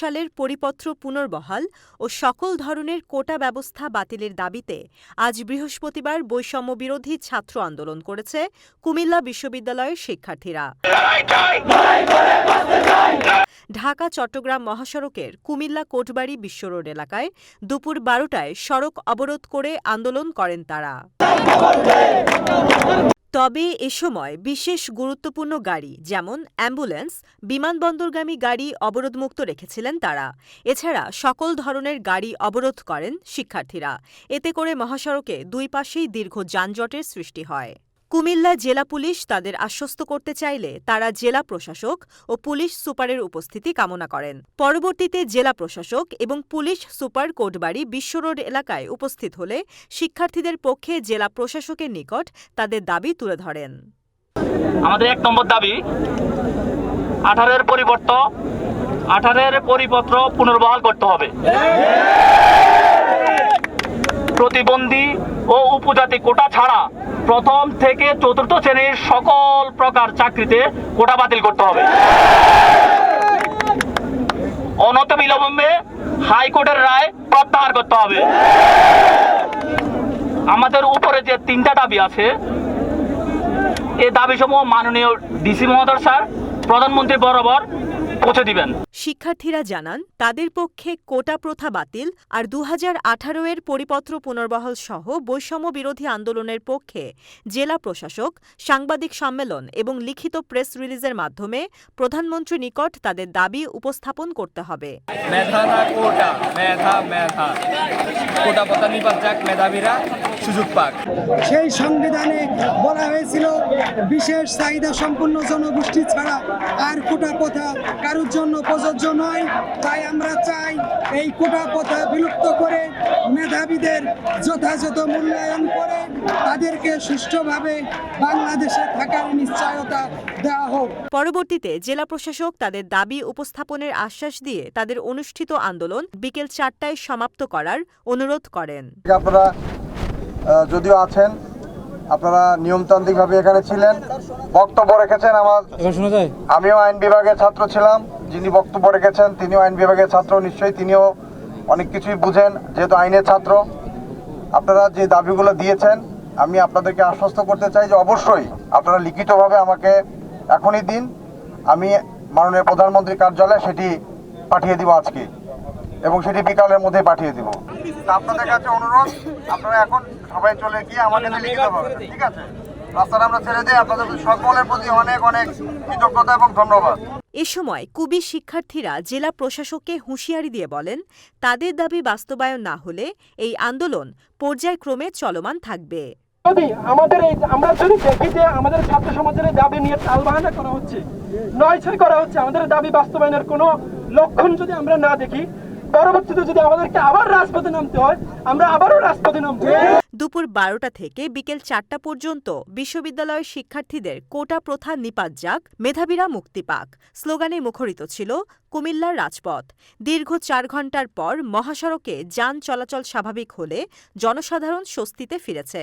সালের পরিপত্র পুনর্বহাল ও সকল ধরনের কোটা ব্যবস্থা বাতিলের দাবিতে আজ বৃহস্পতিবার বৈষম্য বিরোধী ছাত্র আন্দোলন করেছে কুমিল্লা বিশ্ববিদ্যালয়ের শিক্ষার্থীরা। ঢাকা, চট্টগ্রাম মহাসড়কের কুমিল্লা কোটবাড়ি বিশ্ব রোড এলাকায় দুপুর বারোটায় সড়ক অবরোধ করে আন্দোলন করেন তারা। তবে এ সময় বিশেষ গুরুত্বপূর্ণ গাড়ি, যেমন অ্যাম্বুলেন্স, বিমানবন্দরগামী গাড়ি অবরোধমুক্ত রেখেছিলেন তারা। এছাড়া সকল ধরনের গাড়ি অবরোধ করেন শিক্ষার্থীরা। এতে করে মহাসড়কে দুই পাশেই দীর্ঘ যানজটের সৃষ্টি হয়। কুমিল্লা জেলা পুলিশ তাদের আশ্বস্ত করতে চাইলে তারা জেলা প্রশাসক ও পুলিশ সুপারের উপস্থিতি কামনা করেন। পরবর্তীতে জেলা প্রশাসক এবং পুলিশ সুপার কোটবাড়ি বিশ্ব রোড এলাকায় উপস্থিত হলে শিক্ষার্থীদের পক্ষে জেলা প্রশাসকের নিকট তাদের দাবি তুলে ধরেন। আমাদের এক নম্বর দাবি, আঠারোর পরিবর্তন আঠারোর পরিপত্র পুনর্বহাল করতে হবে। প্রতিবন্ধী ও উপজাতি কোটা ছাড়া প্রথম থেকে চতুর্থ শ্রেণির সকল প্রকার চাকরিতে কোটা বাতিল করতে হবে। অনত বিলম্বে হাইকোর্টের রায় প্রত্যাহার করতে হবে। আমাদের উপরে যে তিনটা দাবি আছে এই দাবিসমূহ মাননীয় ডিসি মহোদয় স্যার, প্রধানমন্ত্রী বরাবর পৌঁছে দিবেন। শিক্ষার্থীরা জানান তাদের পক্ষে কোটা প্রথা বাতিল আর দুহাজার আঠারো এর পরিপত্র পুনর্বহাল সহ বৈষম্য বিরোধী আন্দোলনের পক্ষে জেলা প্রশাসক সাংবাদিক সম্মেলন এবং লিখিত প্রেস রিলিজের মাধ্যমে প্রধানমন্ত্রী নিকট তাদের দাবি উপস্থাপন করতে হবে। কোটা? মেধা মেধা। কোটা পথা নিপাত যাক মেধাবীরা সুযোগ পাক। সেই সংবিধানে বলা হয়েছিল বিশেষ চাহিদা সম্পন্ন জনগোষ্ঠী ছাড়া আর কোটা প্রথা কারোর জন্য প্রযোজ্য নয়। তাই আমরা চাই এই কোটা প্রথা বিলুপ্ত করে মেধাবীদের যথাযথ মূল্যায়ন করে তাদেরকে সুষ্ঠুভাবে বাংলাদেশে থাকার নিশ্চয়তা দেওয়া হোক। পরবর্তীতে জেলা প্রশাসক তাদের দাবি উপস্থাপনের আশ্বাস দিয়ে তাদের অনুষ্ঠিত আন্দোলন বিকেল চারটায় সমাপ্ত করার অনুরোধ করেন। আপনারা যদিও আছেন আপনারা নিয়মতান্ত্রিকভাবে এখানে ছিলেন বক্তব্য রেখেছেন আমার আমিও আইন বিভাগের ছাত্র ছিলাম যিনি বক্তব্য রেখেছেন তিনিও আইন বিভাগের ছাত্র নিশ্চয়ই তিনিও অনেক কিছুই বুঝেন যেহেতু আইনের ছাত্র। আপনারা যে দাবিগুলো দিয়েছেন আমি আপনাদেরকে আশ্বস্ত করতে চাই যে অবশ্যই আপনারা লিখিতভাবে আমাকে এখনই দিন। আমি মাননীয় প্রধানমন্ত্রী কার্যালয়ে সেটি পাঠিয়ে দিব আজকে। এবং সেটি বিকালের মধ্যে পাঠিয়ে দিব। আপনাদের কাছে অনুরোধ আপনারা এখন সবাই চলে গিয়ে আমাকে লিখিত পাবেন ঠিক আছে? রাস্তাটা আমরা ছেড়ে দিই আপনাদের সকলের প্রতি অনেক অনেক কৃতজ্ঞতা এবং ধন্যবাদ। এ সময় কুবি শিক্ষার্থীরা জেলা প্রশাসককে হুঁশিয়ারি দিয়ে বলেন তাদের দাবি বাস্তবায়ন না হলে এই আন্দোলন পর্যায়ক্রমে চলমান থাকবে। যদি আমাদের এই আমরা যদি দেখি যে আমাদের ছাত্র সমাজের দাবি নিয়ে টালবাহানা করা হচ্ছে নয় ছয় করা হচ্ছে আমাদের দাবি বাস্তবায়নের কোনো লক্ষণ যদি আমরা না দেখি দুপুর বারোটা থেকে বিকেল চারটা পর্যন্ত বিশ্ববিদ্যালয়ের শিক্ষার্থীদের কোটা প্রথা নিপাত যাক, মেধাবীরা মুক্তি পাক। স্লোগানে মুখরিত ছিল, কুমিল্লার রাজপথ। দীর্ঘ চার ঘণ্টার পর মহাসড়কে যান চলাচল স্বাভাবিক হলে জনসাধারণ স্বস্তিতে ফিরেছে।